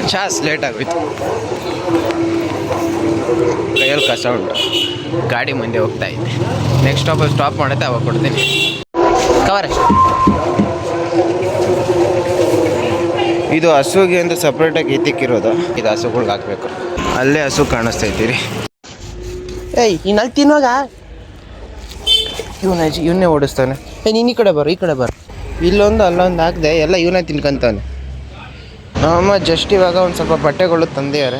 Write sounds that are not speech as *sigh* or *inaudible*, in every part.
ಮಚಾಸ್ late ಆಗೋಯ್ತು. ಕೈಯಲ್ಲಿ ಕಸ ಉಂಟು. ಗಾಡಿ ಮುಂದೆ ಹೋಗ್ತಾ ಇದ್ದೆ. ನೆಕ್ಸ್ಟ್ ಸ್ಟಾಪ್ ಸ್ಟಾಪ್ ಮಾಡುತ್ತೆ ಅವಾಗ ಕೊಡ್ತೀನಿ. ಕವರ್ ಇದು ಹಸುಗೆ ಅಂತ ಸಪ್ರೇಟಾಗಿ ಎತ್ತಿಕ್ಕಿರೋದು ಇದು ಹಸುಗಳ್ಗೆ ಹಾಕ್ಬೇಕು. ಅಲ್ಲೇ ಹಸು ಕಾಣಿಸ್ತಾ ಇದ್ದೀರಿ. ಏಯ್ ಇನ್ನಲ್ಲಿ ತಿನ್ನುವಾಗ? ಇವನ ಇವನ್ನೇ ಓಡಿಸ್ತಾನೆ. ಏ ನೀನು ಈ ಕಡೆ ಬರು ಈ ಕಡೆ ಬರು. ಇಲ್ಲೊಂದು ಅಲ್ಲೊಂದು ಹಾಕಿದೆ ಎಲ್ಲ ಇವನೇ ತಿನ್ಕೊಂತಾನೆ. ನಮ್ಮಮ್ಮ ಜಸ್ಟ್ ಇವಾಗ ಒಂದು ಸ್ವಲ್ಪ ಬಟ್ಟೆಗಳು ತಂದಿದ್ದಾರೆ.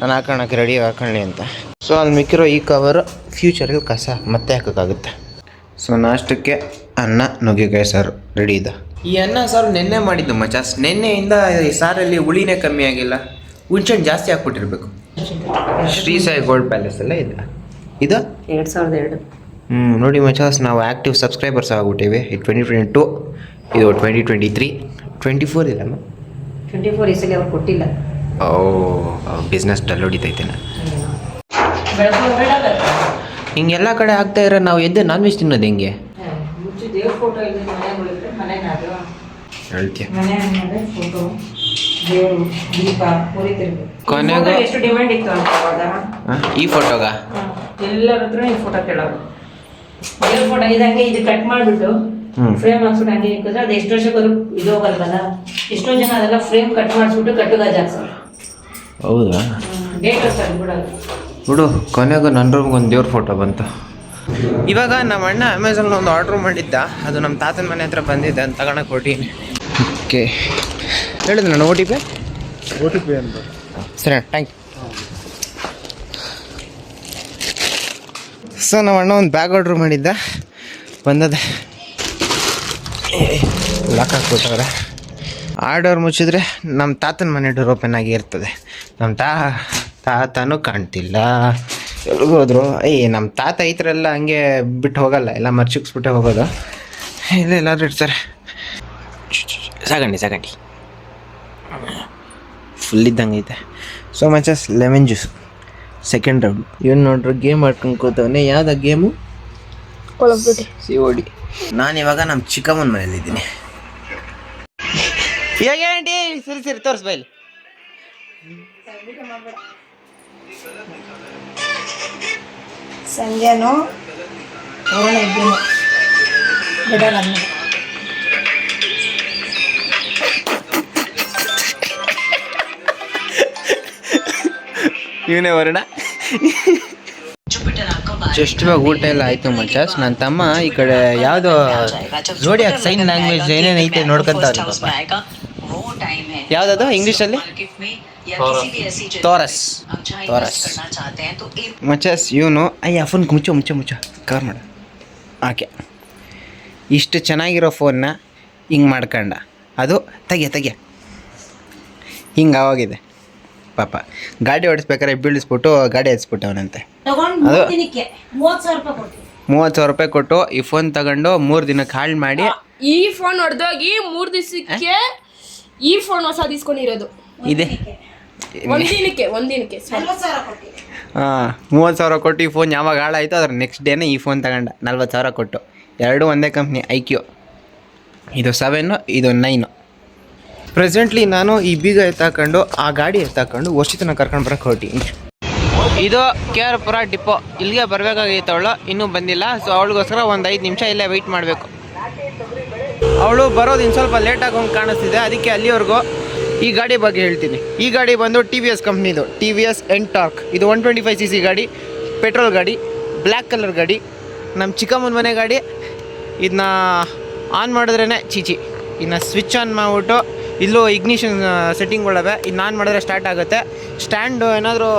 ನಾನು ಹಾಕೋಣಕ್ಕೆ ರೆಡಿ ಹಾಕೊಳ್ಳಿ ಅಂತ. ಸೊ ಅಲ್ಲಿ ಮಿಕ್ಕಿರೋ ಈ ಕವರು ಫ್ಯೂಚರಲ್ಲಿ ಕಸ ಮತ್ತೆ ಹಾಕೋಕ್ಕಾಗುತ್ತೆ. ಸೊ ನಾಷ್ಟಕ್ಕೆ ಅನ್ನ ನುಗ್ಗೆಕಾಯಿ ಸಾರು ರೆಡಿ ಇದೆ. ಈ ಅನ್ನ ಸಾರು ನೆನ್ನೆ ಮಾಡಿದ್ದು ಮಚಾಸ್ ನೆನ್ನೆಯಿಂದ ಈ ಸಾರಲ್ಲಿ ಹುಳಿನೇ ಕಮ್ಮಿ ಆಗಿಲ್ಲ. ಹುಣ್ಸೆಣ್ಣು ಜಾಸ್ತಿ ಹಾಕ್ಬಿಟ್ಟಿರ್ಬೇಕು. ಶ್ರೀ ಸಾಯಿ ಗೋಲ್ಡ್ ಪ್ಯಾಲೇಸ್ ಎಲ್ಲ ಇದೆ. ಇದು? ಎರಡು ಸಾವಿರದ ಎರಡು. ಹ್ಞೂ ನೋಡಿ ಮಚಾಸ್ ನಾವು ಆ್ಯಕ್ಟಿವ್ ಸಬ್ಸ್ಕ್ರೈಬರ್ಸ್ ಆಗ್ಬಿಟ್ಟಿವಿ. ಈ ಟ್ವೆಂಟಿ ಟ್ವೆಂಟಿ ಟು ಇದು twenty twenty three twenty four ಇಲ್ಲ ಟ್ವೆಂಟಿ ಫೋರ್ ಈ ಸಲ ಅವ್ರು ಕೊಟ್ಟಿಲ್ಲ. ಓ ಬಿಸ್ನೆಸ್ ಡಲ್ ಹೊಡಿತೈತೆ ಹಿಂಗೆ ಎಲ್ಲ ಕಡೆ ಆಗ್ತಾ ಇರೋ ನಾವು ಎದ್ದು ನಾನ್ ವೆಜ್ ತಿನ್ನೋದು ಹೆಂಗೆ? ಹೇಳ್ತೀಯ. ಮನೆ ಫೋಟೋ ದೇವರು ದೀಪ ಉರಿತಿರ್ಬೇಕು ಕೊನೆಗೂ- ಈ ಎಷ್ಟು ಡಿಮ್ಯಾಂಡ್ ಇತ್ತು ಅಂತ ಅವಾಗ? ಈ ಫೋಟೋಗ ಎಲ್ಲರ ಹತ್ರ ಈ ಫೋಟೋ ಕೇಳೋರು ದೇವ್ರ ಫೋಟೋ ಇದಂಗೆ ಇದು ಕಟ್ ಮಾಡಿಬಿಟ್ಟು. ಫ್ರೇಮ್ ಹಾಕ್ಸ್ಬಿಟ್ಟು ಹಂಗೆ ಇಕ್ಕಿದ್ರೆ ಅದು ಎಷ್ಟು ವರ್ಷಕ್ಕೂ ಇದು ಹೋಗಲ್ವಲ್ಲ? ಎಷ್ಟೋ ಜನ ಅದೆಲ್ಲ ಫ್ರೇಮ್ ಕಟ್ ಮಾಡಿಸ್ಬಿಟ್ಟು ಕಟ್ಟುಗಾಜ್ ಹಾಕ್ಸೋರು ಹೌದಾ? ಡೇಟ್ ಬಿಡೋದು. ಬಿಡು ಕೊನೆಗೂ ನನ್ನ ರೂಮ್ಗೆ ಒಂದು ದೇವ್ರ ಫೋಟೋ ಬಂತು. ಇವಾಗ ನಮ್ಮ ಅಣ್ಣ ಅಮೆಝಾನ್ ಒಂದು ಆರ್ಡ್ರ್ ಮಾಡಿದ್ದ. ಅದು ನಮ್ಮ ತಾತನ ಮನೆ ಹತ್ರ ಬಂದಿದ್ದೆ ಅಂತ ತಗೊಳಕ್ಕೆ ಕೊಟ್ಟಿನಿ ಓಕೆ ಹೇಳಿದ್ ನಾನು O T P O T P ಅಂತ. ಸರಿ ಥ್ಯಾಂಕ್ ಯು ಸೊ ನಮ್ಮ ಅಣ್ಣ ಒಂದು ಬ್ಯಾಗ್ ಆರ್ಡ್ರ್ ಮಾಡಿದ್ದ. ಬಂದದೆ. ಲಾಕ್ ಹಾಕ್ಬಿಟ್ಟವ್ರೆ ಆರ್ಡರ್ ಮುಚ್ಚಿದ್ರೆ ನಮ್ಮ ತಾತನ ಮನೆ ಡೋರ್ ಓಪನ್ ಆಗಿ ಇರ್ತದೆ. ನಮ್ಮ ತಾ ತಾತನೂ ಕಾಣ್ತಿಲ್ಲ. ಹೋದ್ರು ಏಯ್ ನಮ್ಮ ತಾತ ಈ ಥರ ಎಲ್ಲ ಹಂಗೆ ಬಿಟ್ಟು ಹೋಗಲ್ಲ ಎಲ್ಲ ಮರ್ಚಿಕ್ಸ್ಬಿಟ್ಟೆ ಹೋಗೋದು. ಇಲ್ಲ ಎಲ್ಲಾದ್ರು ಇರ್ತಾರೆ ಸಾಗಂಡಿ ಸಾಗಣಿ ಫುಲ್ ಇದ್ದಂಗೆ ಐತೆ. ಸೊ ಮಚಸ್ ಲೆಮನ್ ಜ್ಯೂಸ್ ಸೆಕೆಂಡ್ ರೌಂಡ್ ಇವನು ನೋಡ್ರಿ ಗೇಮ್ ಆಡ್ಕೊಂಡು ಕೂತವನೇ. ಯಾವ್ದು ಗೇಮು? ಸಿ ಓಡಿ ನಾನು ಇವಾಗ ನಮ್ಮ ಚಿಕ್ಕಮ್ಮನ ಮನೇಲಿದ್ದೀನಿ ಹೇಗೆ ಆಂಟಿ ಸರಿ ಸರಿ ತೋರಿಸ್ ಬೈಲಿ. ಸಂಜೆನು ಇದ್ದೀನು. ಬಿಡೋಣ ಇವನೇ ವರ್ಣ. ಜಸ್ಟ್ ಇವಾಗ ಊಟ ಎಲ್ಲ ಆಯ್ತು ಮಚಾಸ್. ನನ್ನ ತಮ್ಮ ಈ ಕಡೆ ಯಾವುದೋ ಜೋಡಿಯಾಕ್ ಸೈನ್ ಲ್ಯಾಂಗ್ವೇಜ್ ಏನೇನು ಐತೆ ನೋಡ್ಕೊಂತವ್ರೆ ಇಂಗ್ಲಿಷ್ ಅಲ್ಲಿ? ಇಂಗ್ಲೀಷಲ್ಲಿ ತೋರಸ್ ತೋರಸ್ ಮಚಸ್ ಇವನು ಅಯ್ಯ ಫೋನ್ ಮುಚ್ಚು ಮುಚ್ಚು ಮುಚ್ಚು. ಕವರ್ ಮಾಡು. ಓಕೆ ಇಷ್ಟು ಚೆನ್ನಾಗಿರೋ ಫೋನ್ನ ಹಿಂಗೆ ಮಾಡ್ಕೊಂಡ. ಅದು ತೆಗೆ ತೆಗೆ ಹಿಂಗೆ ಆವಾಗಿದೆ. ಪಾಪ. ಗಾಡಿ ಓಡಿಸ್ಬೇಕಾದ್ರೆ ಬೀಳಿಸ್ಬಿಟ್ಟು ಗಾಡಿ ಹಚ್ಬಿಟ್ಟವನಂತೆ ತಗೊಂಡು ಅದು- ಮೂವತ್ತು ಸಾವಿರ ರೂಪಾಯಿ ಕೊಟ್ಟು. ಈ ಫೋನ್ ತಗೊಂಡು ಮೂರು ದಿನಕ್ಕೆ ಹಾಳು ಮಾಡಿ ಈ ಫೋನ್ ಹೊಡೆದೋಗಿ ಮೂರು ದಿವಸಕ್ಕೆ ಈ ಫೋನ್ ಹೊಸ ಇಸ್ಕೊಂಡಿರೋದು ಇದೆ. ಒಂದಿನಕ್ಕೆ. ಒಂದಿನಕ್ಕೆ ಹಾಂ ಮೂವತ್ತು ಸಾವಿರ ಕೊಟ್ಟು ಈ ಫೋನ್ ಯಾವಾಗ ಹಾಳಾಯಿತು ಅದ್ರ ನೆಕ್ಸ್ಟ್ ಡೇನೇ ಈ ಫೋನ್ ತಗೊಂಡ. ನಲ್ವತ್ತು ಸಾವಿರ ಕೊಟ್ಟು. ಎರಡೂ ಒಂದೇ ಕಂಪ್ನಿ ಐ ಕ್ಯೂ ಇದು ಸೆವೆನ್ನು ಇದು ನೈನು ಪ್ರೆಸೆಂಟ್ಲಿ ನಾನು ಈ ಬೀಗ ಎತ್ತಾಕೊಂಡು ಆ ಗಾಡಿ ಎತ್ತಾಕೊಂಡು ವರ್ಷಿತನ ಕರ್ಕೊಂಡು ಬರಕ್ಕೆ ಹೊರಟಿ. ಇದು ಕೆ ಆರ್ ಪುರ ಡಿಪೋ ಇಲ್ಲಿಗೆ ಬರಬೇಕಾಗಿತ್ತು ಅವಳು ಇನ್ನೂ ಬಂದಿಲ್ಲ. ಸೊ ಅವಳಿಗೋಸ್ಕರ ಒಂದು ಐದು ನಿಮಿಷ ಇಲ್ಲೇ ವೆಯ್ಟ್ ಮಾಡಬೇಕು. ಅವಳು ಬರೋದು ಇನ್ನು ಸ್ವಲ್ಪ ಲೇಟಾಗಿ ಹಂಗೆ ಕಾಣಿಸ್ತಿದೆ. ಅದಕ್ಕೆ ಅಲ್ಲಿವರೆಗೂ ಈ ಗಾಡಿ ಬಗ್ಗೆ ಹೇಳ್ತೀನಿ. ಈ ಗಾಡಿ ಬಂದು ಟಿ ವಿ ಎಸ್ ಕಂಪ್ನಿದು. T V S N torque ಇದು one twenty five C C ಗಾಡಿ ಪೆಟ್ರೋಲ್ ಗಾಡಿ ಬ್ಲ್ಯಾಕ್ ಕಲರ್ ಗಾಡಿ ನಮ್ಮ ಚಿಕ್ಕಮ್ಮನ ಮನೆ ಗಾಡಿ. ಇದನ್ನ ಆನ್ ಮಾಡಿದ್ರೇ ಚೀಚಿ. ಇನ್ನು ಸ್ವಿಚ್ ಆನ್ ಮಾಡಿಬಿಟ್ಟು ಇಲ್ಲೂ ಇಗ್ನಿಷನ್ ಸೆಟ್ಟಿಂಗ್ಗಳವೆ ಇನ್ನು ಆನ್ ಮಾಡಿದ್ರೆ ಸ್ಟಾರ್ಟ್ ಆಗುತ್ತೆ. ಸ್ಟ್ಯಾಂಡು ಏನಾದರೂ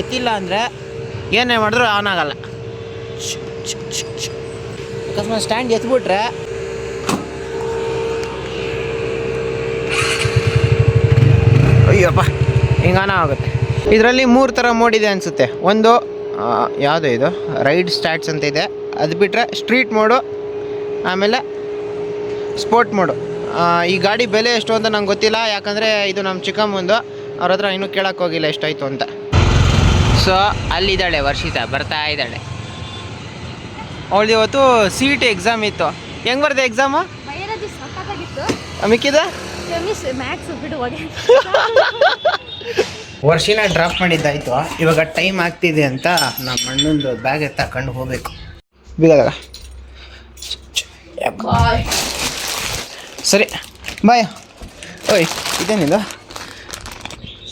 ಎತ್ತಿಲ್ಲ ಅಂದರೆ ಏನೇ ಮಾಡಿದ್ರು ಆನ್ ಆಗಲ್ಲ. ಅಕಸ್ಮಾತ್ ಸ್ಟ್ಯಾಂಡ್ ಎತ್ಬಿಟ್ರೆ ಹಿಂಗಾನ ಆಗುತ್ತೆ. ಇದರಲ್ಲಿ ಮೂರು ಥರ ಮೋಡ್ ಇದೆ ಅನಿಸುತ್ತೆ. ಒಂದು ಯಾವುದು ಇದು? ರೈಡ್ ಸ್ಟ್ಯಾಟ್ಸ್ ಅಂತ ಇದೆ. ಅದು ಬಿಟ್ಟರೆ ಸ್ಟ್ರೀಟ್ ಮೋಡು ಆಮೇಲೆ ಸ್ಪೋರ್ಟ್ ಮೋಡು ಈ ಗಾಡಿ ಬೆಲೆ ಎಷ್ಟು ಅಂತ ನಂಗೆ ಗೊತ್ತಿಲ್ಲ. ಯಾಕಂದರೆ ಇದು ನಮ್ಮ ಚಿಕ್ಕಮ್ಮಂದು. ಅವ್ರ ಹತ್ರ ಇನ್ನೂ ಕೇಳಕ್ಕೆ ಹೋಗಿಲ್ಲ ಎಷ್ಟಾಯಿತು ಅಂತ. ಸೊ ಅಲ್ಲಿದ್ದಾಳೆ ವರ್ಷಿತ. ಬರ್ತಾ ಇದ್ದಾಳೆ. ಅವಳು ಇವತ್ತು ಸಿ ಇ ಟಿ ಎಕ್ಸಾಮ್ ಇತ್ತು. ಹೆಂಗೆ ಬರ್ದೆ ಎಕ್ಸಾಮು ಮಿಕ್ಕಿದ? *laughs* ವರ್ಷಿನ ಡ್ರಾಪ್ ಮಾಡಿದ್ದಾಯ್ತು. ಇವಾಗ ಟೈಮ್ ಆಗ್ತಿದೆ ಅಂತ ನಮ್ಮ ಅಣ್ಣಂದು ಬ್ಯಾಗ್ ತಕೊಂಡು ಹೋಗ್ಬೇಕು. ಬಿದಾಗ ಸರಿ ಬಾಯ್ ಓಯ್ ಇದೇನಿದು?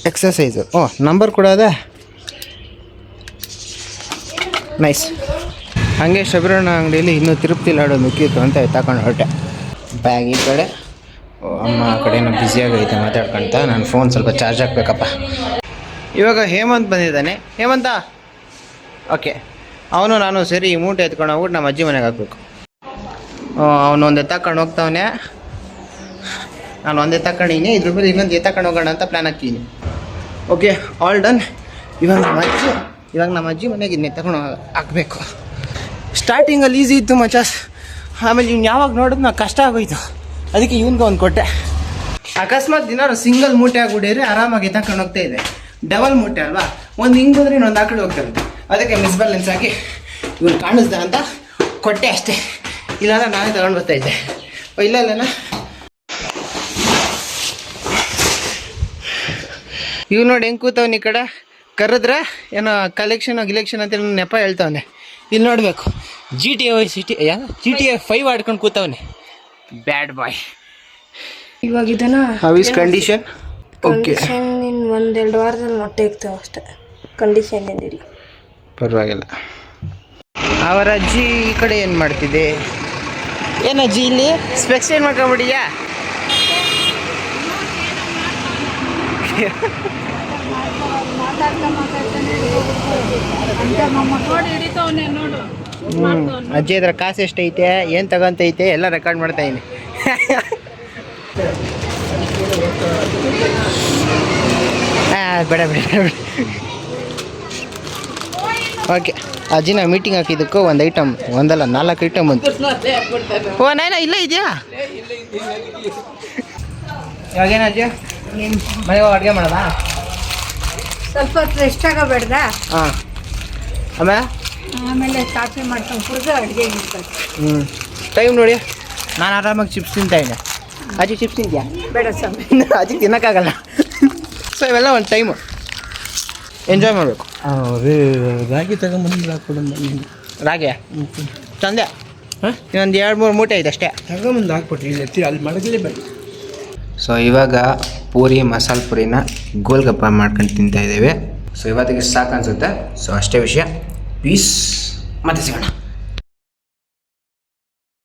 ಎಕ್ಸಸೈಸು ಓ ನಂಬರ್ ಕೂಡ ಅದೇ ನೈಸ್ ಹಾಗೆ ಶಬರಣ್ಣ ಅಂಗಡಿಯಲ್ಲಿ ಇನ್ನೂ ತಿರುಪ್ತಿ ಲಾಡು ಮಿಕ್ಕಿತ್ತು ಅಂತ ತಗೊಂಡು ಹೊರಟೆ. ಬ್ಯಾಗ್ ಈ ಕಡೆ. ಅಮ್ಮ ಆ ಕಡೆನೂ ಬ್ಯುಸಿಯಾಗೈತೆ ಮಾತಾಡ್ಕೊಳ್ತಾ ನನ್ನ ಫೋನ್ ಸ್ವಲ್ಪ ಚಾರ್ಜ್ ಹಾಕ್ಬೇಕಪ್ಪ. ಇವಾಗ ಹೇಮಂತ್ ಬಂದಿದ್ದಾನೆ. ಹೇಮಂತ? ಓಕೆ ಅವನು ನಾನು ಸರಿ ಈ ಮೂಟೆ ಎತ್ಕೊಂಡು ಹೋಗ್ಬಿಟ್ಟು ನಮ್ಮ ಅಜ್ಜಿ ಮನೆಗೆ ಹಾಕ್ಬೇಕು. ಅವನು ಒಂದು ಎತ್ತಕೊಂಡು ಹೋಗ್ತಾವನೆ. ನಾನು ಒಂದು ಎತ್ತಕೊಂಡಿನಿ ಇದ್ರ ಮೇಲೆ ಇನ್ನೊಂದು ಎತ್ತಾಕೊಂಡು ಹೋಗೋಣ ಅಂತ ಪ್ಲ್ಯಾನ್ ಹಾಕಿದ್ದೀನಿ ಓಕೆ ಆಲ್ ಡನ್ ಇವಾಗ ನಮ್ಮ ಅಜ್ಜಿ, ಇವಾಗ ನಮ್ಮ ಅಜ್ಜಿ ಮನೆಗೆ ಇನ್ನೇ ತಗೊಂಡು ಹಾಕಬೇಕು. ಸ್ಟಾರ್ಟಿಂಗಲ್ಲಿ ಈಸಿ ಇತ್ತು ಮಚಾಸ್ ಆಮೇಲೆ ಇವ್ನು ಯಾವಾಗ ನೋಡಿದ್ರು ನಾ ಕಷ್ಟ ಆಗೋಯ್ತು. ಅದಕ್ಕೆ ಇವನ್ಗೆ ಒಂದು ಕೊಟ್ಟೆ. ಅಕಸ್ಮಾತ್ ದಿನಾರು ಸಿಂಗಲ್ ಮೂಟೆ ಆಗ್ಬಿಟ್ಟಿದ್ರೆ ಆರಾಮಾಗಿ ತಕೊಂಡು ಹೋಗ್ತಾ ಇದೆ. ಡಬಲ್ ಮೂಟೆ ಅಲ್ವಾ? ಒಂದು ಹಿಂಗೆ ಬಂದರೆ ಇನ್ನೊಂದು ಆ ಕಡೆ ಹೋಗ್ತಾ ಅದಕ್ಕೆ ಮಿಸ್ಬ್ಯಾಲೆನ್ಸ್ ಆಗಿ ಇವ್ನು ಕಾಣಿಸ್ದ ಅಂತ ಕೊಟ್ಟೆ ಅಷ್ಟೇ. ಇಲ್ಲ ನಾನೇ ತಗೊಂಡು ಬರ್ತಾ ಇದ್ದೆ. ಇಲ್ಲ ಇಲ್ಲನ ಇವ್ ನೋಡಿ ಹೆಂಗೆ ಕೂತವ್ನ ಈ ಕಡೆ? ಕರೆದ್ರೆ ಏನೋ ಕಲೆಕ್ಷನ್ ಗಿಲೆಕ್ಷನ್ ಅಂತ ನೆಪ ಹೇಳ್ತಾವನೆ. ಇಲ್ಲಿ ನೋಡಬೇಕು. G T A city G T A five ಆಡ್ಕೊಂಡು ಕೂತವನೆ. ಬ್ಯಾಡ್ ಬಾಯ್ ಇವಾಗ ಇದನ್ನ how is condition okay condition in ಒಂದೆರಡು ವಾರದಲ್ಲಿ ಮೊಟ್ಟೆ ಇಕ್ತಾವೆ ಅಷ್ಟೇ. ಕಂಡೀಷನ್ ಏನಿರಿ ಪರವಾಗಿಲ್ಲ. ಅವರ ಅಜ್ಜಿ ಈ ಕಡೆ ಏನು ಮಾಡ್ತಿದೆ? ಏನಜ್ಜಿ ಇಲ್ಲಿ? ಸ್ಪೆಕ್ಸ್ ಏನು ಮಾಡ್ಕೊಂಬಿಡಿಯಾ ಹ್ಮ್. ಅಜ್ಜಿ ಹತ್ರ ಕಾಸು ಎಷ್ಟೈತೆ ಏನು ತಗೊಂತೈತೆ ಎಲ್ಲ ರೆಕಾರ್ಡ್ ಮಾಡ್ತಾ ಇದ್ದೀನಿ. *laughs* ಆ, ಬೇಡ ಬೇಡ ಓಕೆ ಅಜ್ಜಿನ ಮೀಟಿಂಗ್ ಹಾಕಿದ್ದಕ್ಕೂ ಒಂದು ಐಟಮ್ ಒಂದಲ್ಲ ನಾಲ್ಕು ಐಟಮ್ ಬಂತು ಓ ನಾಯ್ನ ಇಲ್ಲ ಇದೆಯಾ? ಇವಾಗೇನು ಅಜ್ಜಿ? ಮನೆಗೆ ಅಡುಗೆ ಮಾಡೋದಾ? ಸ್ವಲ್ಪ ಹೊತ್ತು ರೆಸ್ಟ್ ಆಗೋಬೇಡ್ದಾ ಹಾಂ. ಆಮೇಲೆ? ಆಮೇಲೆ ಕಾಫಿ ಮಾಡ್ಕೊಂಡು ಕುಡಿದು ಅಡುಗೆ ಇರ್ತದೆ ಹ್ಞೂ ಟೈಮ್ ನೋಡಿ ನಾನು ಆರಾಮಾಗಿ ಚಿಪ್ಸ್ ತಿಂತಾ ಇದ್ದೆ. ಅಜ್ಜಿ ಚಿಪ್ಸ್ ತಿಂತೀಯಾ? ಬೇಡ ಸ್ವಾಮಿ. *laughs* ಅಜ್ಜಿ ತಿನ್ನೋಕ್ಕಾಗಲ್ಲ. ಸೊ ಇವೆಲ್ಲ ಒಂದು ಟೈಮು ಎಂಜಾಯ್ ಮಾಡಬೇಕು. ರಾಗಿ ತಗೊಂಬಂದು ರಾಗಿ ತಂದೆ? ಹಾಂ ಇನ್ನೊಂದು ಎರಡು ಮೂರು ಮೂಟೆ ಇದೆ ಅಷ್ಟೇ. ತಗೊಂಬಂದು ಹಾಕ್ಬಿಟ್ರಿ ಇಲ್ಲಿ ಎತ್ತಿ ಅಲ್ಲಿ ಮಡಗಲೇಬೇಡಿ ಸೊ ಇವಾಗ ಪೂರಿ ಮಸಾಲೆ ಪೂರಿನ ಗೋಲ್ಗಪ್ಪ ಮಾಡ್ಕೊಂಡು ತಿಂತಾ ಇದ್ದೇವೆ. ಸೊ ಇವತ್ತಿಗೆ ಸಾಕು ಅನಿಸುತ್ತೆ. ಸೊ ಅಷ್ಟೇ ವಿಷಯ. ಪೀಸ್ ಮತ್ತೆ ಸಿಗೋಣ